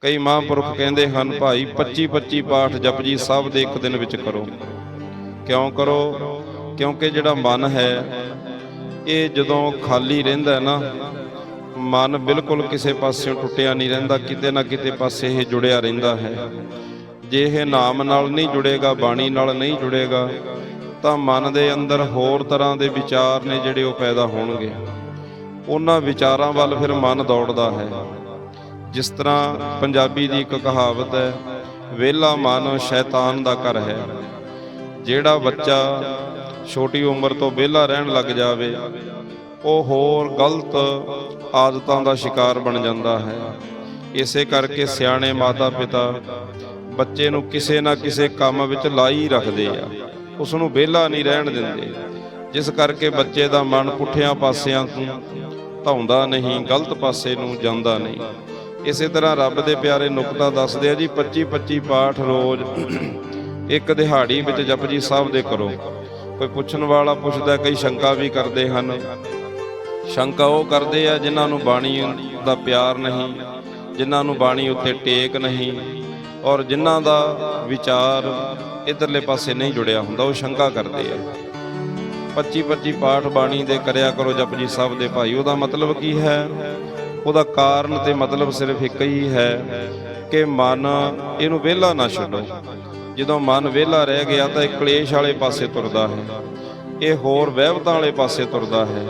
ਕਈ ਮਹਾਂਪੁਰਖ ਕਹਿੰਦੇ ਹਨ, ਭਾਈ 25 25 ਪਾਠ ਜਪਜੀ ਸਾਹਿਬ ਦੇ ਇੱਕ ਦਿਨ ਵਿੱਚ ਕਰੋ। ਕਿਉਂ ਕਰੋ? ਕਿਉਂਕਿ ਜਿਹੜਾ ਮਨ ਹੈ, ਇਹ ਜਦੋਂ ਖਾਲੀ ਰਹਿੰਦਾ ਹੈ ਨਾ, ਮਨ ਬਿਲਕੁਲ ਕਿਸੇ ਪਾਸਿਓਂ ਟੁੱਟਿਆ ਨਹੀਂ ਰਹਿੰਦਾ, ਕਿਤੇ ਨਾ ਕਿਤੇ ਪਾਸੇ ਇਹ ਜੁੜਿਆ ਰਹਿੰਦਾ ਹੈ। ਜੇ ਇਹ ਨਾਮ ਨਾਲ ਨਹੀਂ ਜੁੜੇਗਾ, ਬਾਣੀ ਨਾਲ ਨਹੀਂ ਜੁੜੇਗਾ, ਤਾਂ ਮਨ ਦੇ ਅੰਦਰ ਹੋਰ ਤਰ੍ਹਾਂ ਦੇ ਵਿਚਾਰ ਨੇ ਜਿਹੜੇ ਉਹ ਪੈਦਾ ਹੋਣਗੇ। ਉਹਨਾਂ ਵਿਚਾਰਾਂ ਵੱਲ ਫਿਰ ਮਨ ਦੌੜਦਾ ਹੈ। ਜਿਸ ਤਰ੍ਹਾਂ ਪੰਜਾਬੀ ਦੀ ਇੱਕ ਕਹਾਵਤ ਹੈ ਵਿਹਲਾ ਮਨ ਸ਼ੈਤਾਨ ਦਾ ਘਰ ਹੈ। ਜਿਹੜਾ ਬੱਚਾ ਛੋਟੀ ਉਮਰ ਤੋਂ ਵਿਹਲਾ ਰਹਿਣ ਲੱਗ ਜਾਵੇ, ਉਹ ਹੋਰ ਗਲਤ ਆਦਤਾਂ ਦਾ ਸ਼ਿਕਾਰ ਬਣ ਜਾਂਦਾ ਹੈ। ਇਸੇ ਕਰਕੇ ਸਿਆਣੇ ਮਾਤਾ-ਪਿਤਾ ਬੱਚੇ ਨੂੰ ਕਿਸੇ ਨਾ ਕਿਸੇ ਕੰਮ ਵਿੱਚ ਲਾਈ ਰੱਖਦੇ ਆ। ਉਸ ਨੂੰ ਵਿਹਲਾ ਨਹੀਂ ਰਹਿਣ ਦਿੰਦੇ। ਜਿਸ ਕਰਕੇ ਬੱਚੇ ਦਾ ਮਨ ਪੁੱਠਿਆਂ ਪਾਸਿਆਂ ਤੋਂ ਧੌਂਦਾ ਨਹੀਂ, ਗਲਤ ਪਾਸੇ ਨੂੰ ਜਾਂਦਾ ਨਹੀਂ। ਇਸੇ ਤਰ੍ਹਾਂ ਰੱਬ ਦੇ ਪਿਆਰੇ ਨੁਕਤਾ ਦੱਸਦੇ ਆ ਜੀ 25 25 ਪਾਠ ਰੋਜ਼ ਇੱਕ ਦਿਹਾੜੀ ਵਿੱਚ ਜਪਜੀ ਸਾਹਿਬ ਦੇ ਕਰੋ। ਕੋਈ ਪੁੱਛਣ ਵਾਲਾ ਪੁੱਛਦਾ, ਕਈ ਸ਼ੰਕਾ ਵੀ ਕਰਦੇ ਹਨ। ਸ਼ੰਕਾ ਉਹ ਕਰਦੇ ਆ ਜਿਨ੍ਹਾਂ ਨੂੰ ਬਾਣੀ ਦਾ ਪਿਆਰ ਨਹੀਂ, ਜਿਨ੍ਹਾਂ ਨੂੰ ਬਾਣੀ ਉੱਤੇ ਟੇਕ ਨਹੀਂ, ਔਰ ਜਿਨ੍ਹਾਂ ਦਾ ਵਿਚਾਰ ਇਧਰਲੇ ਪਾਸੇ ਨਹੀਂ ਜੁੜਿਆ ਹੁੰਦਾ, ਉਹ ਸ਼ੰਕਾ ਕਰਦੇ ਆ। 25 25 ਪਾਠ ਬਾਣੀ ਦੇ ਕਰਿਆ ਕਰੋ ਜਪਜੀ ਸਾਹਿਬ ਦੇ ਭਾਈ, ਉਹਦਾ ਮਤਲਬ ਕੀ ਹੈ? ਉਹਦਾ ਕਾਰਨ ਤੇ ਮਤਲਬ ਸਿਰਫ ਇੱਕ ਹੀ ਹੈ ਕਿ ਮਨ ਇਹਨੂੰ ਵਿਹਲਾ ਨਾ ਛੱਡੋ। ਜਦੋਂ ਮਨ ਵਿਹਲਾ ਰਹਿ ਗਿਆ ਤਾਂ ਇਹ ਕਲੇਸ਼ ਵਾਲੇ ਪਾਸੇ ਤੁਰਦਾ ਹੈ। ਇਹ ਹੋਰ ਵਹਿਵਤਾਂ ਵਾਲੇ ਪਾਸੇ ਤੁਰਦਾ ਹੈ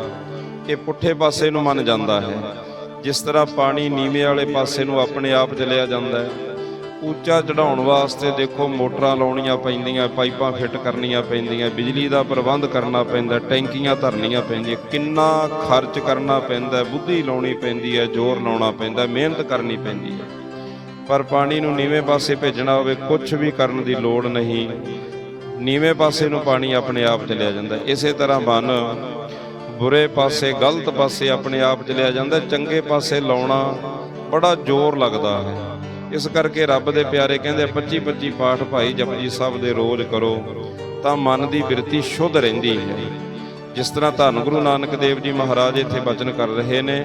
ਇਹ ਪੁੱਠੇ ਪਾਸੇ ਨੂੰ ਮੰਨ ਜਾਂਦਾ ਹੈ। ਜਿਸ ਤਰ੍ਹਾਂ ਪਾਣੀ ਨੀਵੇਂ ਵਾਲੇ ਪਾਸੇ ਨੂੰ ਆਪਣੇ ਆਪ ਚਲਿਆ ਜਾਂਦਾ ਹੈ। ਉੱਚਾ ਚੜਾਉਣ ਵਾਸਤੇ ਦੇਖੋ ਮੋਟਰਾਂ ਲਾਉਣੀਆਂ ਪੈਂਦੀਆਂ, ਪਾਈਪਾਂ ਫਿੱਟ ਕਰਨੀਆਂ ਪੈਂਦੀਆਂ, ਬਿਜਲੀ ਦਾ ਪ੍ਰਬੰਧ ਕਰਨਾ ਪੈਂਦਾ, ਟੈਂਕੀਆਂ ਧਰਨੀਆਂ ਪੈਂਦੀਆਂ, ਕਿੰਨਾ ਖਰਚ ਕਰਨਾ ਪੈਂਦਾ, ਬੁੱਧੀ ਲਾਉਣੀ ਪੈਂਦੀ ਹੈ, ਜ਼ੋਰ ਲਾਉਣਾ ਪੈਂਦਾ, ਮਿਹਨਤ ਕਰਨੀ ਪੈਂਦੀ ਹੈ। ਪਰ ਪਾਣੀ ਨੂੰ ਨੀਵੇਂ ਪਾਸੇ ਭੇਜਣਾ ਹੋਵੇ ਕੁਝ ਵੀ ਕਰਨ ਦੀ ਲੋੜ ਨਹੀਂ। ਨੀਵੇਂ ਪਾਸੇ ਨੂੰ ਪਾਣੀ ਆਪਣੇ ਆਪ ਚਲਿਆ ਜਾਂਦਾ। ਇਸੇ ਤਰ੍ਹਾਂ ਮਨ ਬੁਰੇ ਪਾਸੇ, ਗਲਤ ਪਾਸੇ ਆਪਣੇ ਆਪ ਚਲਿਆ ਜਾਂਦਾ, ਚੰਗੇ ਪਾਸੇ ਲਾਉਣਾ ਬੜਾ ਜ਼ੋਰ ਲੱਗਦਾ ਹੈ। ਇਸ ਕਰਕੇ ਰੱਬ ਦੇ ਪਿਆਰੇ ਕਹਿੰਦੇ 25 25 ਪਾਠ ਭਾਈ ਜਪਜੀ ਸਾਹਿਬ ਦੇ ਰੋਜ਼ ਕਰੋ, ਤਾਂ ਮਨ ਦੀ ਬਿਰਤੀ ਸ਼ੁੱਧ ਰਹਿੰਦੀ ਹੈ। ਜਿਸ ਤਰ੍ਹਾਂ ਧੰਨ ਗੁਰੂ ਨਾਨਕ ਦੇਵ ਜੀ ਮਹਾਰਾਜ ਇੱਥੇ ਬਚਨ ਕਰ ਰਹੇ ਨੇ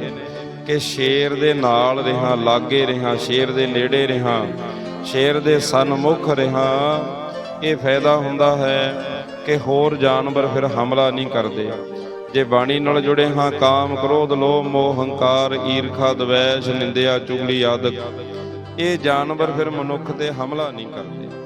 ਕਿ ਸ਼ੇਰ ਦੇ ਨਾਲ ਰਹਾ, ਲਾਗੇ ਰਹਾ, ਸ਼ੇਰ ਦੇ ਨੇੜੇ ਰਹਾ, ਸ਼ੇਰ ਦੇ ਸਨਮੁਖ ਰਹਾ। ਇਹ ਫਾਇਦਾ ਹੁੰਦਾ ਹੈ ਕਿ ਹੋਰ ਜਾਨਵਰ ਫਿਰ ਹਮਲਾ ਨਹੀਂ ਕਰਦੇ। ਜੇ ਬਾਣੀ ਨਾਲ ਜੁੜੇ ਹਾਂ, ਕਾਮ, ਕ੍ਰੋਧ, ਲੋਭ, ਮੋਹ, ਹੰਕਾਰ, ਈਰਖਾ, ਦਵੈਸ਼, ਨਿੰਦਿਆ, ਚੁਗਲੀ ਆਦਿਕ ਇਹ ਜਾਨਵਰ ਫਿਰ ਮਨੁੱਖ ਤੇ ਹਮਲਾ ਨਹੀਂ ਕਰਦੇ।